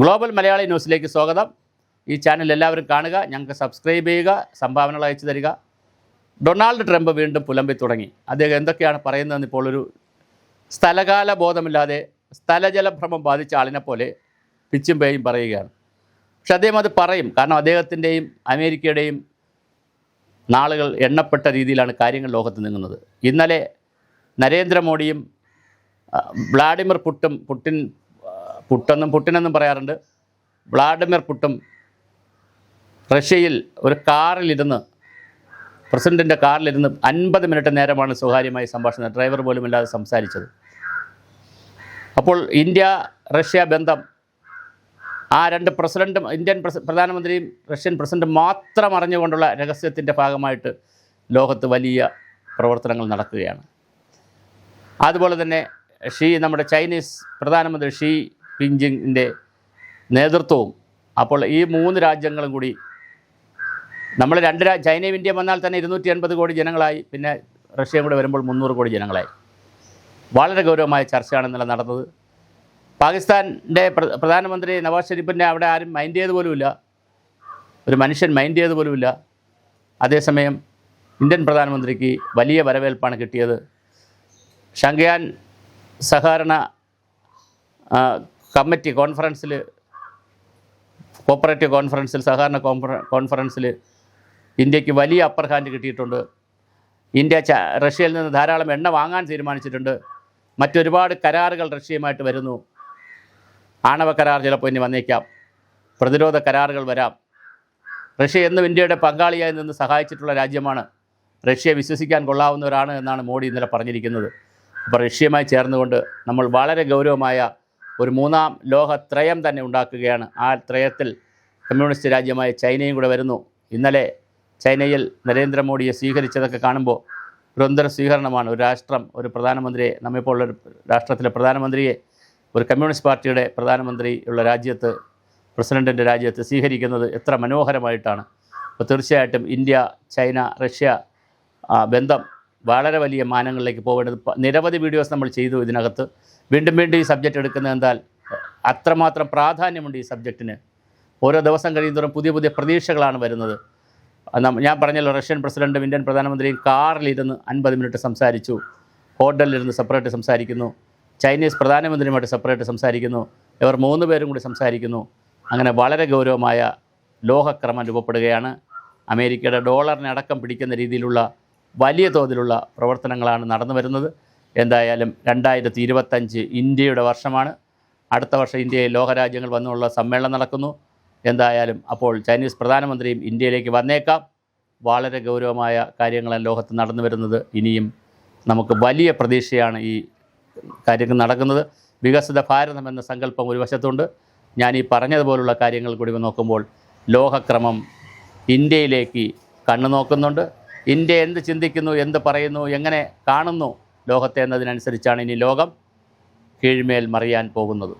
Global Malayali ന്യൂസിലേക്ക് സ്വാഗതം. ഈ ചാനൽ എല്ലാവരും കാണുക ഞങ്ങൾക്ക് സബ്സ്ക്രൈബ് ചെയ്യുക സംഭാവനകൾ അയച്ചു തരിക. ഡൊണാൾഡ് ട്രംപ് വീണ്ടും പുലമ്പി തുടങ്ങി. അദ്ദേഹം എന്തൊക്കെയാണ് പറയുന്നതെന്ന് ഇപ്പോൾ ഒരു സ്ഥലകാല ബോധമില്ലാതെ സ്ഥലജലഭ്രമം ബാധിച്ച ആളിനെ പോലെ പിച്ചും പേയും പറയുകയാണ്. പക്ഷെ അദ്ദേഹം അത് പറയും. കാരണം അദ്ദേഹത്തിന്റെയും അമേരിക്കയുടെയും നാളുകൾ എണ്ണപ്പെട്ട രീതിയിലാണ് കാര്യങ്ങൾ ലോകത്ത് നീങ്ങുന്നത്. ഇന്നലെ നരേന്ദ്രമോദിയും വ്ളാഡിമിർ പുട്ടും പുട്ടിൻ പുട്ടെന്നും പുട്ടിനെന്നും പറയാറുണ്ട്. വ്ളാഡിമിർ പുട്ടും റഷ്യയിൽ ഒരു കാറിലിരുന്ന് പ്രസിഡന്റിന്റെ കാറിലിരുന്ന് അൻപത് മിനിറ്റ് നേരമാണ് സ്വകാര്യമായി സംഭാഷണം. ഡ്രൈവർ പോലും ഇല്ലാതെ സംസാരിച്ചത്. അപ്പോൾ ഇന്ത്യ റഷ്യ ബന്ധം ആ രണ്ട് പ്രസിഡന്റും ഇന്ത്യൻ പ്രധാനമന്ത്രിയും റഷ്യൻ പ്രസിഡന്റും മാത്രം അറിഞ്ഞുകൊണ്ടുള്ള രഹസ്യത്തിന്റെ ഭാഗമായിട്ട് ലോകത്ത് വലിയ പ്രവർത്തനങ്ങൾ നടക്കുകയാണ്. അതുപോലെ തന്നെ ഷീ നമ്മുടെ ചൈനീസ് പ്രധാനമന്ത്രി ഷീ പിഞ്ചിങ്ങിന്റെ നേതൃത്വവും. അപ്പോൾ ഈ മൂന്ന് രാജ്യങ്ങളും കൂടി നമ്മൾ രണ്ട് ചൈനയും ഇന്ത്യയും വന്നാൽ തന്നെ ഇരുന്നൂറ്റി എൺപത് കോടി ജനങ്ങളായി. പിന്നെ റഷ്യയും കൂടെ വരുമ്പോൾ മുന്നൂറ് കോടി ജനങ്ങളായി. വളരെ ഗൗരവമായ ചർച്ചയാണ് ഇന്നലെ നടന്നത്. പാകിസ്ഥാന്റെ പ്രധാനമന്ത്രി നവാസ് ഷെരീഫിന്റെ അവിടെ ആരും മൈൻഡ് ചെയ്ത് പോലുമില്ല. ഒരു മനുഷ്യൻ മൈൻഡ് ചെയ്ത് പോലുമില്ല. അതേസമയം ഇന്ത്യൻ പ്രധാനമന്ത്രിക്ക് വലിയ വരവേൽപ്പാണ് കിട്ടിയത്. ഷങ്കയാൻ സഹകരണ കമ്മിറ്റി കോൺഫറൻസിൽ കോപ്പറേറ്റീവ് കോൺഫറൻസിൽ സഹകരണ കോൺഫറൻസിൽ ഇന്ത്യയ്ക്ക് വലിയ അപ്പർ ഹാൻഡ് കിട്ടിയിട്ടുണ്ട്. ഇന്ത്യ റഷ്യയിൽ നിന്ന് ധാരാളം എണ്ണ വാങ്ങാൻ തീരുമാനിച്ചിട്ടുണ്ട്. മറ്റൊരുപാട് കരാറുകൾ റഷ്യയുമായിട്ട് വരുന്നു. ആണവ കരാർ ചിലപ്പോൾ ഇനി വന്നേക്കാം. പ്രതിരോധ കരാറുകൾ വരാം. റഷ്യ എന്നും ഇന്ത്യയുടെ പങ്കാളിയായി നിന്ന് സഹായിച്ചിട്ടുള്ള രാജ്യമാണ്. റഷ്യയെ വിശ്വസിക്കാൻ കൊള്ളാവുന്നവരാണ് എന്നാണ് മോഡി ഇന്നലെ പറഞ്ഞിരിക്കുന്നത്. അപ്പോൾ റഷ്യയുമായി ചേർന്നുകൊണ്ട് നമ്മൾ വളരെ ഗൗരവമായ ഒരു മൂന്നാം ലോകത്രയം തന്നെ ഉണ്ടാക്കുകയാണ്. ആ ത്രയത്തിൽ കമ്മ്യൂണിസ്റ്റ് രാജ്യമായ ചൈനയും കൂടെ വരുന്നു. ഇന്നലെ ചൈനയിൽ നരേന്ദ്രമോദിയെ സ്വീകരിച്ചതൊക്കെ കാണുമ്പോൾ ഒരു സ്വീകരണമാണ് ഒരു രാഷ്ട്രം ഒരു പ്രധാനമന്ത്രിയെ. നമ്മിപ്പോൾ ഒരു രാഷ്ട്രത്തിലെ പ്രധാനമന്ത്രിയെ ഒരു കമ്മ്യൂണിസ്റ്റ് പാർട്ടിയുടെ പ്രധാനമന്ത്രി ഉള്ള രാജ്യത്ത് പ്രസിഡന്റിന്റെ രാജ്യത്ത് സ്വീകരിക്കുന്നത് എത്ര മനോഹരമായിട്ടാണ്. അപ്പോൾ തീർച്ചയായിട്ടും ഇന്ത്യ ചൈന റഷ്യ ബന്ധം വളരെ വലിയ മാനങ്ങളിലേക്ക് പോകേണ്ടത്. നിരവധി വീഡിയോസ് നമ്മൾ ചെയ്തു ഇതിനകത്ത്. വീണ്ടും വീണ്ടും ഈ സബ്ജക്റ്റ് എടുക്കുന്നത് എന്താൽ അത്രമാത്രം പ്രാധാന്യമുണ്ട് ഈ സബ്ജക്റ്റിന് ഓരോ ദിവസം കഴിയുന്നതോറും പുതിയ പുതിയ പ്രതീക്ഷകളാണ് വരുന്നത്. ഞാൻ പറഞ്ഞല്ലോ റഷ്യൻ പ്രസിഡന്റും ഇന്ത്യൻ പ്രധാനമന്ത്രിയും കാറിലിരുന്ന് അൻപത് മിനിറ്റ് സംസാരിച്ചു. ഹോട്ടലിലിരുന്ന് സെപ്പറേറ്റ് സംസാരിക്കുന്നു. ചൈനീസ് പ്രധാനമന്ത്രിയുമായിട്ട് സെപ്പറേറ്റ് സംസാരിക്കുന്നു. ഇവർ മൂന്ന് പേരും കൂടി സംസാരിക്കുന്നു. അങ്ങനെ വളരെ ഗൗരവമായ ലോഹക്രമം രൂപപ്പെടുകയാണ്. അമേരിക്കയുടെ ഡോളറിനെ അടക്കം പിടിക്കുന്ന രീതിയിലുള്ള വലിയ തോതിലുള്ള പ്രവർത്തനങ്ങളാണ് നടന്നു വരുന്നത്. എന്തായാലും രണ്ടായിരത്തി ഇരുപത്തഞ്ച് ഇന്ത്യയുടെ വർഷമാണ്. അടുത്ത വർഷം ഇന്ത്യയിൽ ലോകരാജ്യങ്ങൾ വന്നുള്ള സമ്മേളനം നടക്കുന്നു. എന്തായാലും അപ്പോൾ ചൈനീസ് പ്രധാനമന്ത്രിയും ഇന്ത്യയിലേക്ക് വന്നേക്കാം. വളരെ ഗൗരവമായ കാര്യങ്ങളാണ് ലോകത്ത് നടന്നു വരുന്നത്. ഇനിയും നമുക്ക് വലിയ പ്രതീക്ഷയാണ് ഈ കാര്യങ്ങൾ നടക്കുന്നത്. വികസിത ഭാരതം എന്ന സങ്കല്പം ഒരു വശത്തുണ്ട്. ഞാൻ ഈ പറഞ്ഞതുപോലുള്ള കാര്യങ്ങൾ കൂടി നോക്കുമ്പോൾ ലോകക്രമം ഇന്ത്യയിലേക്ക് കണ്ണു നോക്കുന്നുണ്ട് ഇന്ത്യ എന്ത് ചിന്തിക്കുന്നു എന്ത് പറയുന്നു എങ്ങനെ കാണുന്നു ലോകത്തെ എന്നതിനനുസരിച്ചാണ് ഇനി ലോകം കീഴ്മേൽ മറിയാൻ പോകുന്നത്.